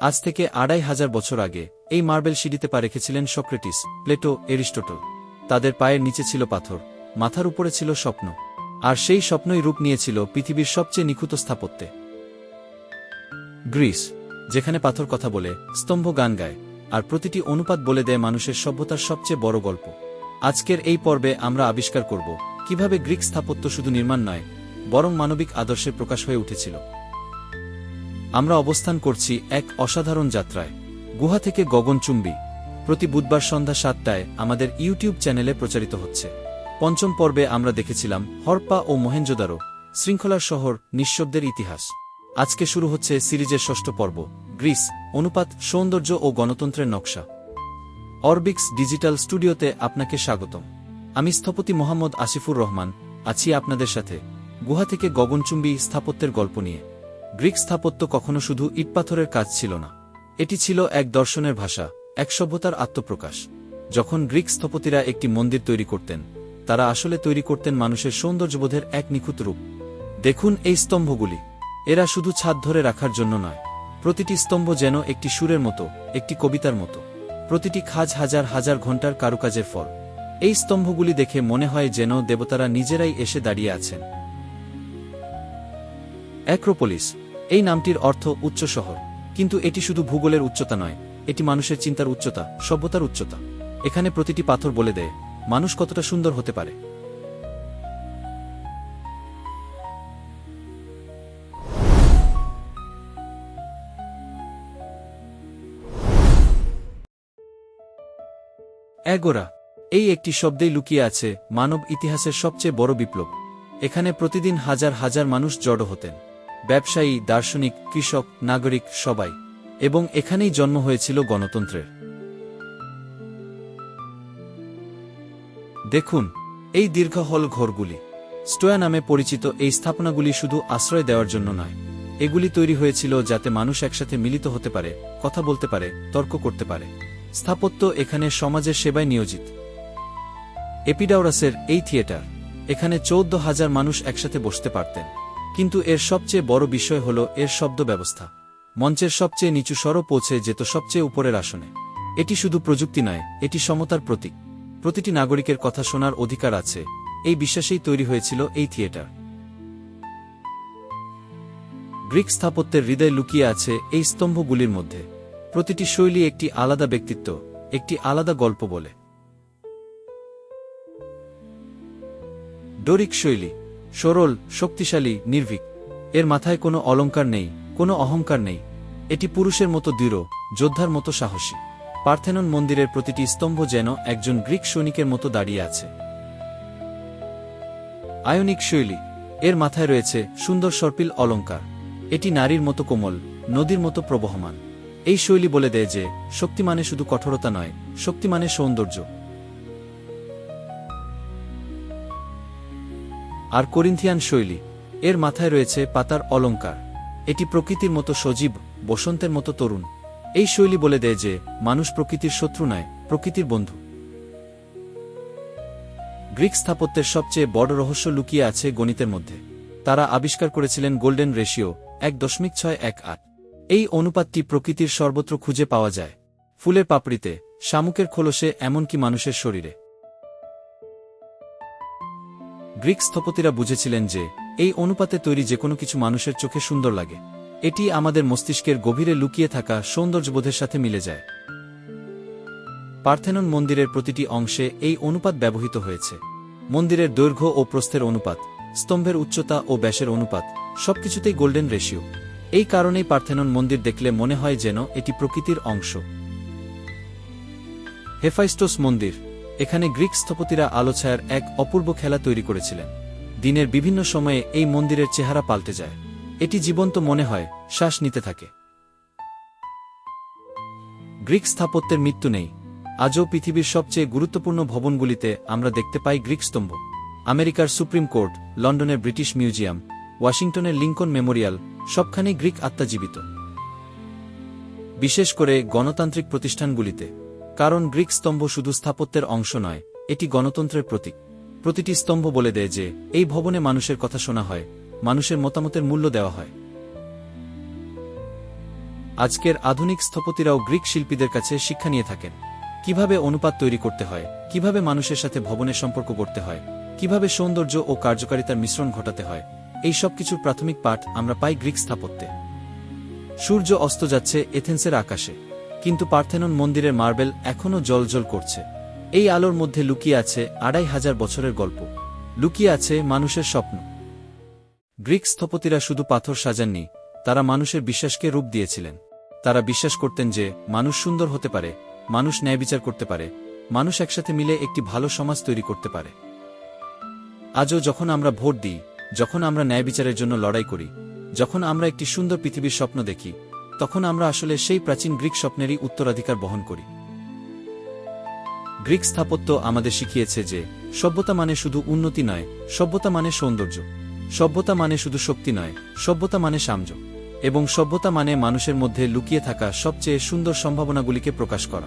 আজ থেকে আড়াই হাজার বছর আগে, এই মার্বেল সিঁড়িতে পা রেখেছিলেন সক্রেটিস, প্লেটো, এরিস্টোটল। তাদের পায়ের নিচে ছিল পাথর, মাথার উপরে ছিল স্বপ্ন। আর সেই স্বপ্নই রূপ নিয়েছিল পৃথিবীর সবচেয়ে নিখুঁত স্থাপত্যে। গ্রিস, যেখানে পাথর কথা বলে, স্তম্ভ গান গায়, আর প্রতিটি অনুপাত বলে দেয় মানুষের সভ্যতার সবচেয়ে বড় গল্প। আজকের এই পর্বে আমরা আবিষ্কার করব, কীভাবে গ্রিক স্থাপত্য শুধু নির্মাণ নয়, বরং মানবিক আদর্শের প্রকাশ হয়ে উঠেছিল। আমরা অবস্থান করছি এক অসাধারণ যাত্রায়। গুহা থেকে গগনচুম্বী। প্রতি বুধবার সন্ধ্যা সাতটায় আমাদের ইউটিউব চ্যানেলে প্রচারিত হচ্ছে। পঞ্চম পর্বে আমরা দেখেছিলাম হরপা ও মহেঞ্জোদারো, শৃঙ্খলার শহর, নিঃশব্দের ইতিহাস। আজকে শুরু হচ্ছে সিরিজের ষষ্ঠ পর্ব, গ্রিস, অনুপাত, সৌন্দর্য ও গণতন্ত্রের নকশা। অরবিক্স ডিজিটাল স্টুডিওতে আপনাকে স্বাগতম। আমি স্থপতি মোহাম্মদ আসিফুর রহমান, আছি আপনাদের সাথে। গুহা থেকে গগনচুম্বী স্থাপত্যের গল্প নিয়ে। গ্রিক স্থাপত্য কখনো শুধু ইটপাথরের কাজ ছিল না। এটি ছিল এক দর্শনের ভাষা, এক সভ্যতার আত্মপ্রকাশ। যখন গ্রিক স্থপতিরা একটি মন্দির তৈরি করতেন, তারা আসলে তৈরি করতেন মানুষের সৌন্দর্যবোধের এক নিখুঁত রূপ। দেখুন এই স্তম্ভগুলি। এরা শুধু ছাদ ধরে রাখার জন্য নয়। প্রতিটি স্তম্ভ যেন একটি সুরের মতো, একটি কবিতার মতো। প্রতিটি খাজ হাজার হাজার ঘণ্টার কারুকাজের ফল। এই স্তম্ভগুলি দেখে মনে হয় যেন দেবতারা নিজেরাই এসে দাঁড়িয়ে আছেন। অ্যাক্রোপোলিস এই নামটির অর্থ উচ্চ শহর। কিন্তু এটি শুধু ভূগোলের উচ্চতা নয়, এটি মানুষের চিন্তার উচ্চতা, সভ্যতার উচ্চতা। এখানে প্রতিটি পাথর বলে দেয়, মানুষ কতটা সুন্দর হতে পারে। অ্যাগোরা, এই একটি শব্দেই লুকিয়ে আছে মানব ইতিহাসের সবচেয়ে বড় বিপ্লব। এখানে প্রতিদিন হাজার হাজার মানুষ জড়ো হতেন। ব্যবসায়ী, দার্শনিক, কৃষক, নাগরিক সবাই, এবং এখানেই জন্ম হয়েছিল গণতন্ত্রের। দেখুন, এই দীর্ঘ হল ঘরগুলি। স্টোয়া নামে পরিচিত এই স্থাপনাগুলি শুধু আশ্রয় দেওয়ার জন্য নয়। এগুলি তৈরি হয়েছিল যাতে মানুষ একসাথে মিলিত হতে পারে, কথা বলতে পারে, তর্ক করতে পারে। স্থাপত্য এখানে সমাজের সেবায় নিয়োজিত। এপিডাউরাসের এই থিয়েটার। এখানে চৌদ্দ হাজার মানুষ একসাথে বসতে পারতেন। কিন্তু এর সবচেয়ে বড় বিষয় হল এর শব্দ ব্যবস্থা মঞ্চের সবচেয়ে নিচু স্বরও পৌঁছে যেত সবচেয়ে উপরের আসনে। এটি শুধু প্রযুক্তি নয়, এটি সমতার প্রতীক। প্রতিটি নাগরিকের কথা শোনার অধিকার আছে। এই বিশ্বাসেই তৈরি হয়েছিল এই থিয়েটার। গ্রিক স্থাপত্যের হৃদয় লুকিয়ে আছে এই স্তম্ভগুলির মধ্যে। প্রতিটি শৈলী একটি আলাদা ব্যক্তিত্ব, একটি আলাদা গল্প বলে। ডোরিক শৈলী সরল, শক্তিশালী, নির্ভীক। এর মাথায় কোনো অলঙ্কার নেই, কোনো অহংকার নেই। এটি পুরুষের মতো দৃঢ়, যোদ্ধার মতো সাহসী। পার্থেনন মন্দিরের প্রতিটি স্তম্ভ যেন একজন গ্রিক সৈনিকের মতো দাঁড়িয়ে আছে। আয়নিক শৈলী। এর মাথায় রয়েছে সুন্দর সর্পিল অলঙ্কার। এটি নারীর মতো কোমল, নদীর মতো প্রবহমান। এই শৈলী বলে দেয় যে শক্তি মানে শুধু কঠোরতা নয় শক্তি মানে সৌন্দর্য। আর করিন্থিয়ান শৈলী। এর মাথায় রয়েছে পাতার অলঙ্কার। এটি প্রকৃতির মতো সজীব, বসন্তের মতো তরুণ। এই শৈলী বলে দেয় যে, মানুষ প্রকৃতির শত্রু নয়, প্রকৃতির বন্ধু। গ্রিক স্থাপত্যের সবচেয়ে বড় রহস্য লুকিয়ে আছে গণিতের মধ্যে। তারা আবিষ্কার করেছিলেন গোল্ডেন রেশিও, এক দশমিক ছয় এক আট। এই অনুপাতটি প্রকৃতির সর্বত্র খুঁজে পাওয়া যায়। ফুলের পাপড়িতে, শামুকের খোলসে, এমনকি মানুষের শরীরে। গ্রিক স্থপতিরা বুঝেছিলেন যে, এই অনুপাতে তৈরি যে কোনো কিছু মানুষের চোখে সুন্দর লাগে। এটি আমাদের মস্তিষ্কের গভীরে লুকিয়ে থাকা সৌন্দর্যবোধের সাথে মিলে যায়। পার্থেনন মন্দিরের প্রতিটি অংশে এই অনুপাত ব্যবহৃত হয়েছে। মন্দিরের দৈর্ঘ্য ও প্রস্থের অনুপাত, স্তম্ভের উচ্চতা ও ব্যাসের অনুপাত, সবকিছুতেই গোল্ডেন রেশিও। এই কারণেই পার্থেনন মন্দির দেখলে মনে হয় যেন এটি প্রকৃতির অংশ। হেফাইস্টোস মন্দির এখানে গ্রিক স্থপতিরা আলোছায়ার এক অপূর্ব খেলা তৈরি করেছিলেন। দিনের বিভিন্ন সময়ে এই মন্দিরের চেহারা পাল্টে যায়। এটি জীবন্ত মনে হয়, শ্বাস নিতে থাকে। গ্রিক স্থাপত্যের মৃত্যু নেই। আজও পৃথিবীর সবচেয়ে গুরুত্বপূর্ণ ভবনগুলিতে আমরা দেখতে পাই গ্রিক স্তম্ভ। আমেরিকার সুপ্রিম কোর্ট, লন্ডনের ব্রিটিশ মিউজিয়াম, ওয়াশিংটনের লিঙ্কন মেমোরিয়াল, সবখানেই গ্রিক আত্মাজীবিত বিশেষ করে গণতান্ত্রিক প্রতিষ্ঠানগুলিতে। কারণ গ্রিক স্তম্ভ শুধু স্থাপত্যের অংশ নয়, এটি গণতন্ত্রের প্রতীক। প্রতিটি স্তম্ভ বলে দেয় যে, এই ভবনে মানুষের কথা শোনা হয়, মানুষের মতামতের মূল্য দেওয়া হয়। আজকের আধুনিক স্থপতিরাও গ্রিক শিল্পীদের কাছে শিক্ষা নিয়ে থাকেন। কীভাবে অনুপাত তৈরি করতে হয়, কীভাবে মানুষের সাথে ভবনের সম্পর্ক করতে হয়, কীভাবে সৌন্দর্য ও কার্যকারিতার মিশ্রণ ঘটাতে হয় এই সব কিছুর প্রাথমিক পাঠ আমরা পাই গ্রিক স্থাপত্যে। সূর্য অস্ত যাচ্ছে এথেন্সের আকাশে। কিন্তু পার্থেনন মন্দিরের মার্বেল এখনও জলজল করছে। এই আলোর মধ্যে লুকিয়ে আছে আড়াই হাজার বছরের গল্প। লুকিয়ে আছে মানুষের স্বপ্ন। গ্রিক স্থপতিরা শুধু পাথর সাজাননি, তারা মানুষের বিশ্বাসকে রূপ দিয়েছিলেন। তারা বিশ্বাস করতেন যে মানুষ সুন্দর হতে পারে, মানুষ ন্যায় বিচার করতে পারে, মানুষ একসাথে মিলে একটি ভালো সমাজ তৈরি করতে পারে। আজও যখন আমরা ভোট দিই, যখন আমরা ন্যায় বিচারের জন্য লড়াই করি, যখন আমরা একটি সুন্দর পৃথিবীর স্বপ্ন দেখি তখন আমরা আসলে সেই প্রাচীন গ্রিক স্বপ্নেরই উত্তরাধিকার বহন করি। গ্রিক স্থাপত্য আমাদের শিখিয়েছে যে, সভ্যতা মানে শুধু উন্নতি নয়, সভ্যতা মানে সৌন্দর্য। সভ্যতা মানে শুধু শক্তি নয়, সভ্যতা মানে সাম্য। এবং সভ্যতা মানে মানুষের মধ্যে লুকিয়ে থাকা সবচেয়ে সুন্দর সম্ভাবনাগুলিকে প্রকাশ করা।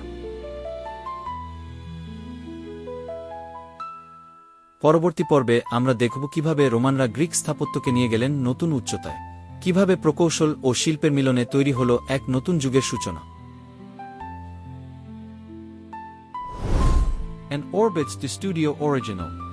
পরবর্তী পর্বে আমরা দেখব কীভাবে রোমানরা গ্রিক স্থাপত্যকে নিয়ে গেলেন নতুন উচ্চতায়। কীভাবে প্রকৌশল ও শিল্পের মিলনে তৈরি হল এক নতুন যুগের সূচনা। An Orbits the Studio Original.